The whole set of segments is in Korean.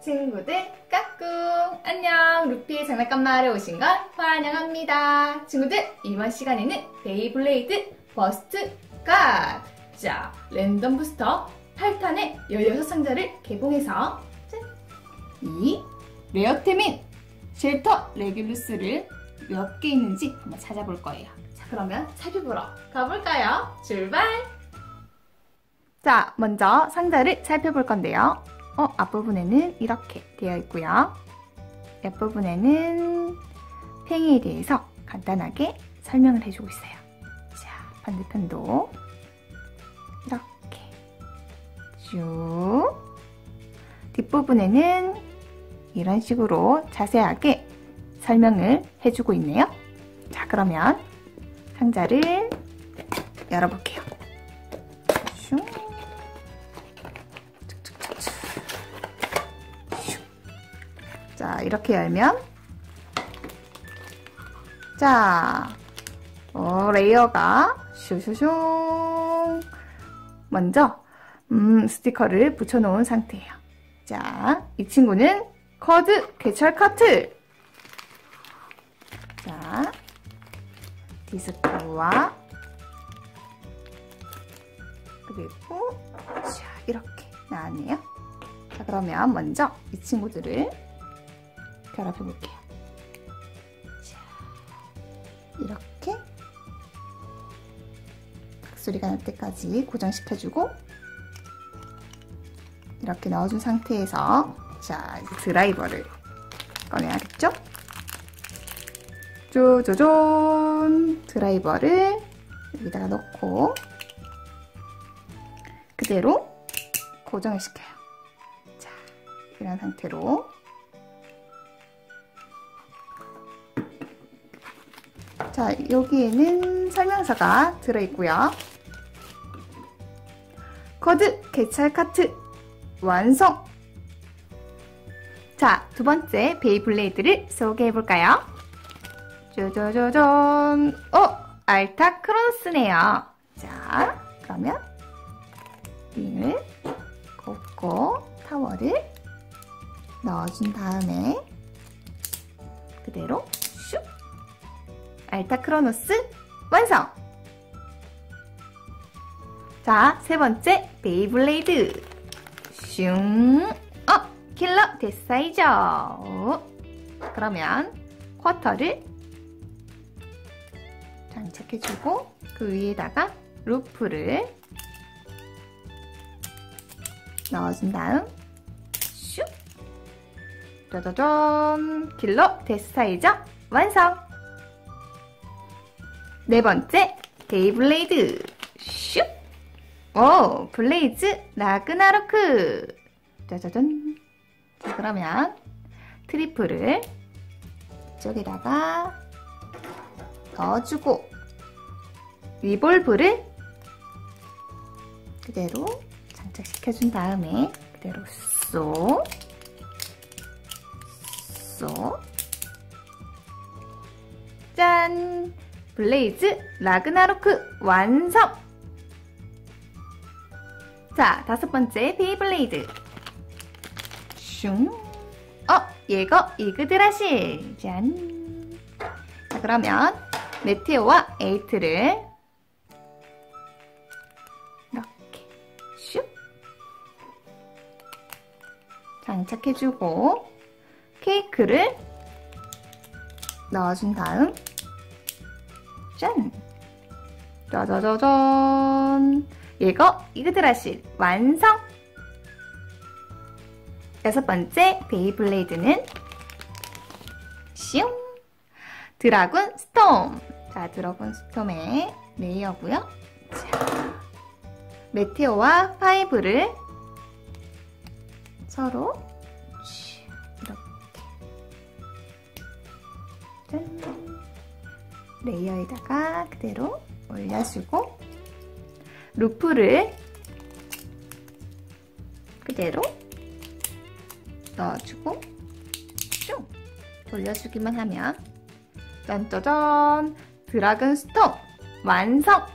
친구들 까꿍 안녕 루피의 장난감 마을에 오신 걸 환영합니다 친구들 이번 시간에는 베이블레이드 버스트 갓! 자 랜덤 부스터 8탄의 16상자를 개봉해서 짠! 이 레어템인 쉘터 레귤루스를 몇 개 있는지 한번 찾아볼 거예요 자 그러면 살펴보러 가볼까요? 출발! 자 먼저 상자를 살펴볼 건데요 어, 앞부분에는 이렇게 되어 있고요. 옆부분에는 팽이에 대해서 간단하게 설명을 해주고 있어요. 자, 반대편도 이렇게 쭉 뒷부분에는 이런 식으로 자세하게 설명을 해주고 있네요. 자, 그러면 상자를 열어볼게요. 슝. 자, 이렇게 열면 자, 어, 레이어가 슈슈슝 먼저 음, 스티커를 붙여놓은 상태예요. 자, 이 친구는 커드 개찰 카트 자, 디스크와 그리고 자, 이렇게 나왔네요. 자, 그러면 먼저 이 친구들을 결합해 볼게요. 자, 이렇게 소리가 날 때까지 고정시켜주고 이렇게 넣어준 상태에서 자 이제 드라이버를 꺼내야겠죠? 쪼쪼존 드라이버를 여기다가 넣고 그대로 고정을 시켜요. 자 이런 상태로 자, 여기에는 설명서가 들어있고요. 코드 개찰 카트 완성! 자, 두 번째 베이블레이드를 소개해볼까요? 쪼쪼쪼존! 어! 알타 크로노스네요. 자, 그러면 링을 꽂고 타워를 넣어준 다음에 알타 크로노스 완성! 자, 세 번째 베이블레이드 슝! 어! 킬러 됐사이죠 그러면 쿼터를 장착해주고 그 위에다가 루프를 넣어준 다음 슉! 짜자잔! 킬러 데스사이저 완성! 네 번째, 베이블레이드. 슉! 오, 블레이즈 라그나로크. 짜자잔. 자, 그러면 트리플을 이쪽에다가 넣어주고 리볼브를 그대로 장착시켜준 다음에 그대로 쏙 쏙. 짠! 블레이즈 라그나로크 완성! 자, 다섯 번째 베이블레이드. 슝. 어, 얘거 이그드라실. 짠. 자, 그러면 메테오와 에이트를 이렇게 슉 장착해주고 케이크를 넣어준 다음 짠! 짜자자잔! 이거 이그드라실 완성! 여섯 번째 베이블레이드는 슝! 드라군 스톰! 자, 드라군 스톰의 레이어고요. 자, 메테오와 파이브를 서로 이렇게 짠! 레이어에다가 그대로 올려주고 루프를 그대로 넣어주고 쭉 돌려주기만 하면 짠짜잔 드라곤 스톤 완성!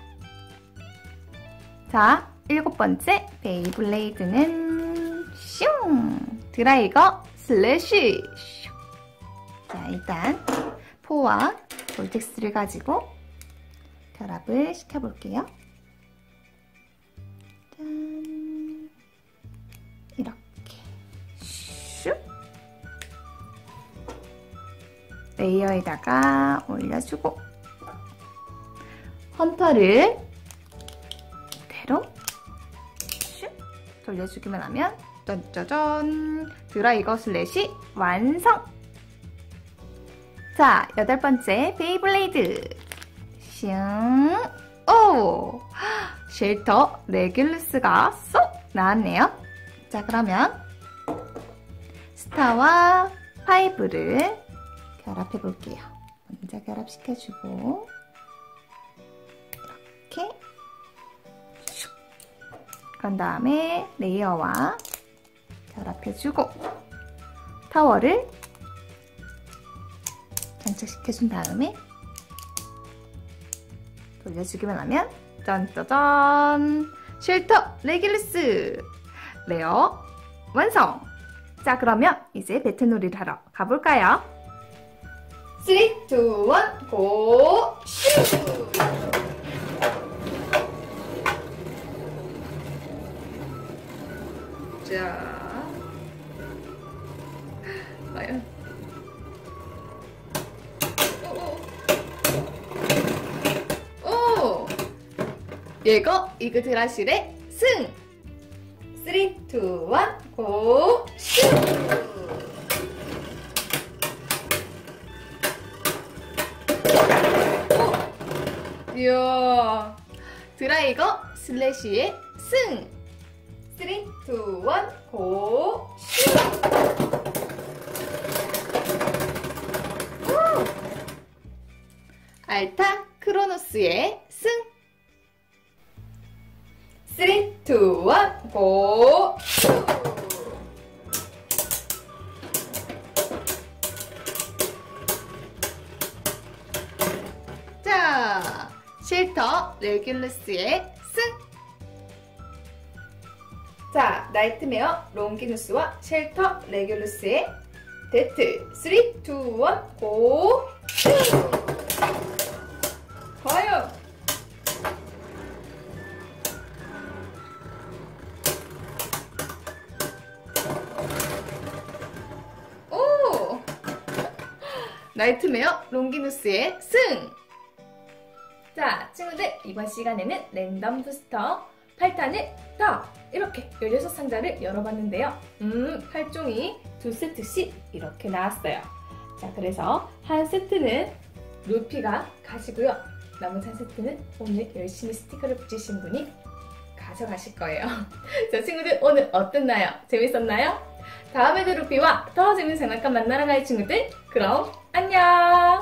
자, 일곱 번째 베이블레이드는 슝! 드라이거 슬래시 자 일단 포와 볼텍스를 가지고 결합을 시켜볼게요. 짠 이렇게 슉 레이어에다가 올려주고 헌터를 그대로 슉 돌려주기만 하면 짠짜잔 드라이거 슬래시 완성! 자, 여덟 번째 베이블레이드 슝! 오! 쉘터 레귤루스가 쏙 나왔네요. 자, 그러면 스타와 파이브를 결합해 볼게요. 먼저 결합시켜주고 이렇게 그런 다음에 레이어와 결합해주고 타워를 장착시켜준 다음에 돌려주기만 하면 짠짜잔 쉘터 레귤루스 레어 완성! 자 그러면 이제 배틀놀이를 하러 가볼까요? 3, 2, 1, 고! 슈! 자, 과연. 예거 이그 드라실의 승! 3, 2, 1, 고! 슈! 오! 이야, 드라이거 슬래시의 승! 3, 2, 1, 고! 쉘터 레귤루스의 승! 자, 나이트메어 롱기누스와 쉘터 레귤루스의 데트 3, 2, 1, 고! 슈! 과연! 오! 나이트메어 롱기누스의 승! 자, 친구들 이번 시간에는 랜덤 부스터 8탄을 다 이렇게 16상자를 열어봤는데요. 음, 8종이 두 세트씩 이렇게 나왔어요. 자, 그래서 한 세트는 루피가 가시고요. 나머지 한 세트는 오늘 열심히 스티커를 붙이신 분이 가져가실 거예요. 자, 친구들 오늘 어땠나요? 재밌었나요? 다음에도 루피와 더 재밌는 장난감 만나러 갈 친구들 그럼 안녕!